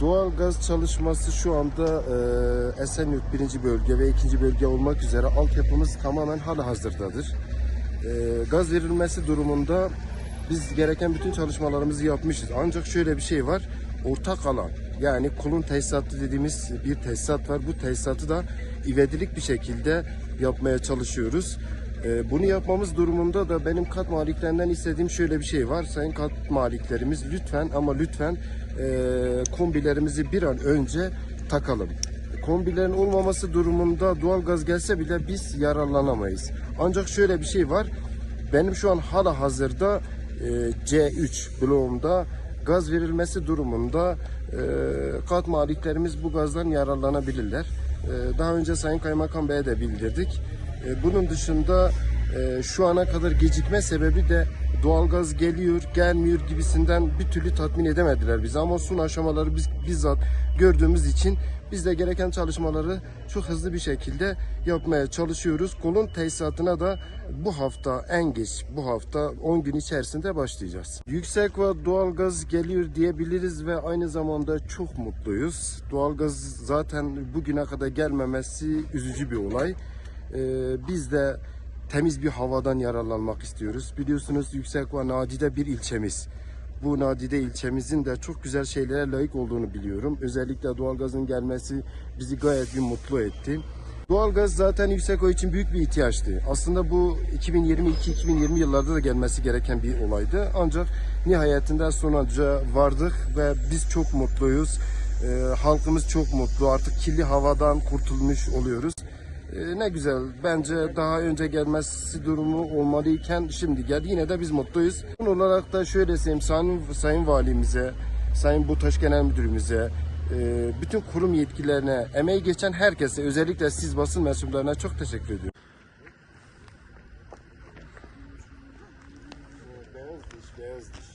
Doğal gaz çalışması şu anda e, Esenyurt birinci bölge ve ikinci bölge olmak üzere altyapımız tamamen hala hazırdadır. E, gaz verilmesi durumunda biz gereken bütün çalışmalarımızı yapmışız. Ancak şöyle bir şey var. Ortak alan yani kulun tesisatı dediğimiz bir tesisat var. Bu tesisatı da ivedilik bir şekilde yapmaya çalışıyoruz. E, bunu yapmamız durumunda da benim kat maliklerinden istediğim şöyle bir şey var. Sayın kat maliklerimiz lütfen ama lütfen e, kombilerimizi bir an önce takalım. Kombilerin olmaması durumunda doğalgaz gelse bile biz yararlanamayız. Ancak şöyle bir şey var. Benim şu an hala hazırda e, C3 bloğumda gaz verilmesi durumunda e, kat maliklerimiz bu gazdan yararlanabilirler. Daha önce Sayın Kaymakam Bey'e de bildirdik. E, bunun dışında e, şu ana kadar gecikme sebebi de doğalgaz geliyor, gelmiyor gibisinden bir türlü tatmin edemediler bizi. Ama son aşamaları biz bizzat gördüğümüz için biz de gereken çalışmaları çok hızlı bir şekilde yapmaya çalışıyoruz. Kolun tesisatına da bu hafta en geç bu hafta 10 gün içerisinde başlayacağız. Yüksek ve doğalgaz geliyor diyebiliriz ve aynı zamanda çok mutluyuz. Doğalgaz zaten bugüne kadar gelmemesi üzücü bir olay. Ee, biz de temiz bir havadan yararlanmak istiyoruz. Biliyorsunuz yüksek ve nadide bir ilçemiz. Bu nadide ilçemizin de çok güzel şeylere layık olduğunu biliyorum. Özellikle doğalgazın gelmesi bizi gayet bir mutlu etti. Doğalgaz zaten Yüksekoy için büyük bir ihtiyaçtı. Aslında bu 2022-2020 yıllarda da gelmesi gereken bir olaydı. Ancak nihayetinde sonuca vardık ve biz çok mutluyuz. Ee, halkımız çok mutlu. Artık kirli havadan kurtulmuş oluyoruz. Ee, ne güzel. Bence daha önce gelmesi durumu olmalıyken şimdi geldi. Yine de biz mutluyuz. Son olarak da şöyle söyleyeyim. Sayın, Sayın Valimize, Sayın Butaş Genel Müdürümüze, e, bütün kurum yetkililerine, emeği geçen herkese, özellikle siz basın mensuplarına çok teşekkür ediyorum. Beyaz diş,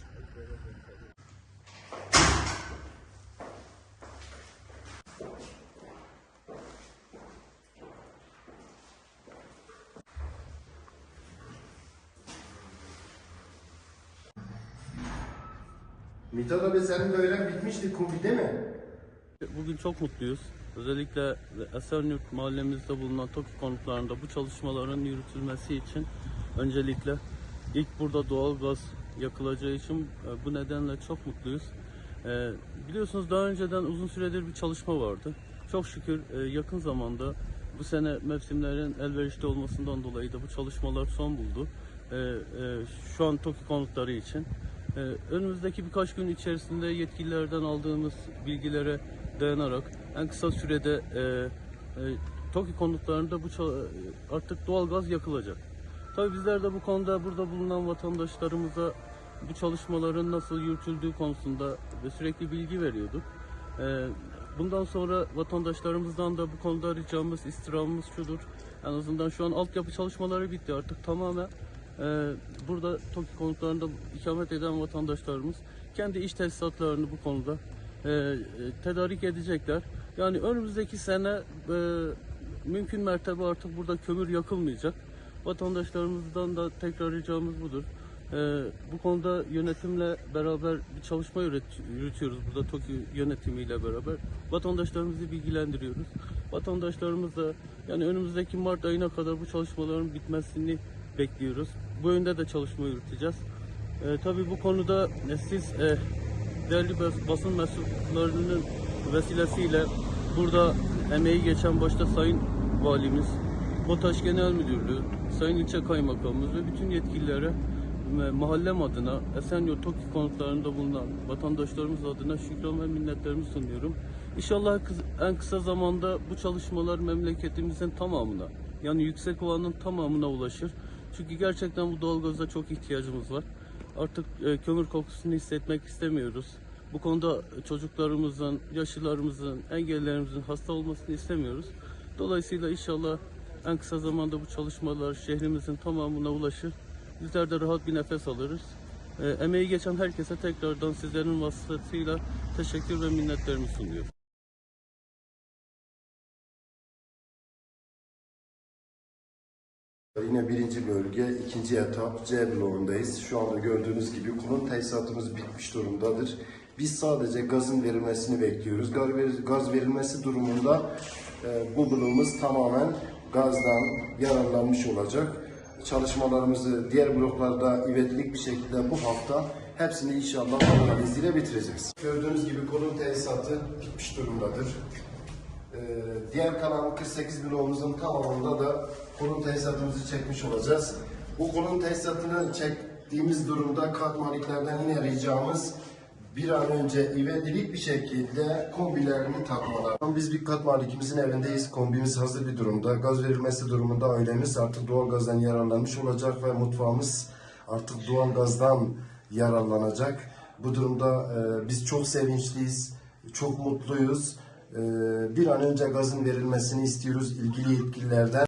Mithat abi senin de öyle bitmişti kombi değil mi? Bugün çok mutluyuz. Özellikle Esenyurt mahallemizde bulunan TOKİ konutlarında bu çalışmaların yürütülmesi için öncelikle ilk burada doğal gaz yakılacağı için e, bu nedenle çok mutluyuz. E, Biliyorsunuz daha önceden uzun süredir bir çalışma vardı. Çok şükür e, yakın zamanda bu sene mevsimlerin elverişli olmasından dolayı da bu çalışmalar son buldu. Şu an TOKİ konutları için. Ee, önümüzdeki birkaç gün içerisinde yetkililerden aldığımız bilgilere dayanarak en kısa sürede e, e, TOKİ konutlarında bu ça- artık doğalgaz yakılacak. Tabii bizler de bu konuda burada bulunan vatandaşlarımıza bu çalışmaların nasıl yürütüldüğü konusunda ve sürekli bilgi veriyorduk. Ee, Bundan sonra vatandaşlarımızdan da bu konuda ricamız, istirhamımız şudur. En azından şu an altyapı çalışmaları bitti artık tamamen. Ee, burada TOKİ konutlarında ikamet eden vatandaşlarımız kendi iş tesisatlarını bu konuda e, e, tedarik edecekler. Yani önümüzdeki sene e, mümkün mertebe artık burada kömür yakılmayacak. Vatandaşlarımızdan da tekrar ricamız budur. Ee, bu konuda yönetimle beraber bir çalışma yürüt- yürütüyoruz burada TOKİ yönetimiyle beraber. Vatandaşlarımızı bilgilendiriyoruz. Vatandaşlarımız da yani önümüzdeki Mart ayına kadar bu çalışmaların bitmesini bekliyoruz. Bu yönde de çalışma yürüteceğiz. Ee, tabii bu konuda e, siz e, değerli bas- basın mensuplarının vesilesiyle burada emeği geçen başta Sayın Valimiz, BOTAŞ Genel Müdürlüğü, Sayın İlçe Kaymakamımız ve bütün yetkililere mahallem adına Esenyurt TOKİ konutlarında bulunan vatandaşlarımız adına şükran ve minnetlerimi sunuyorum. İnşallah en kısa zamanda bu çalışmalar memleketimizin tamamına yani yüksek olanın tamamına ulaşır. Çünkü gerçekten bu doğalgaza çok ihtiyacımız var. Artık e, kömür kokusunu hissetmek istemiyoruz. Bu konuda çocuklarımızın, yaşlılarımızın, engellilerimizin hasta olmasını istemiyoruz. Dolayısıyla inşallah en kısa zamanda bu çalışmalar şehrimizin tamamına ulaşır. Bizler de rahat bir nefes alırız. E, emeği geçen herkese tekrardan sizlerin vasıtasıyla teşekkür ve minnetlerimi sunuyorum. Yine birinci bölge, ikinci etap C bloğundayız. Şu anda gördüğünüz gibi konut tesisatımız bitmiş durumdadır. Biz sadece gazın verilmesini bekliyoruz. Gaz, ver- gaz verilmesi durumunda e, bu bloğumuz tamamen gazdan yararlanmış olacak. Çalışmalarımızı diğer bloklarda ivedilik bir şekilde bu hafta hepsini inşallah Allah'ın izniyle bitireceğiz. Gördüğünüz gibi konut tesisatı bitmiş durumdadır. Ee, diğer kalan 48 bloğumuzun tamamında da konum tesisatımızı çekmiş olacağız. Bu konum tesisatını çektiğimiz durumda kat maliklerden yine ricamız bir an önce ivedilik bir şekilde kombilerini takmalar. Biz bir kat malikimizin evindeyiz. Kombimiz hazır bir durumda. Gaz verilmesi durumunda ailemiz artık doğal gazdan yararlanmış olacak ve mutfağımız artık doğal gazdan yararlanacak. Bu durumda e, biz çok sevinçliyiz, çok mutluyuz. Ee, bir an önce gazın verilmesini istiyoruz ilgili yetkililerden.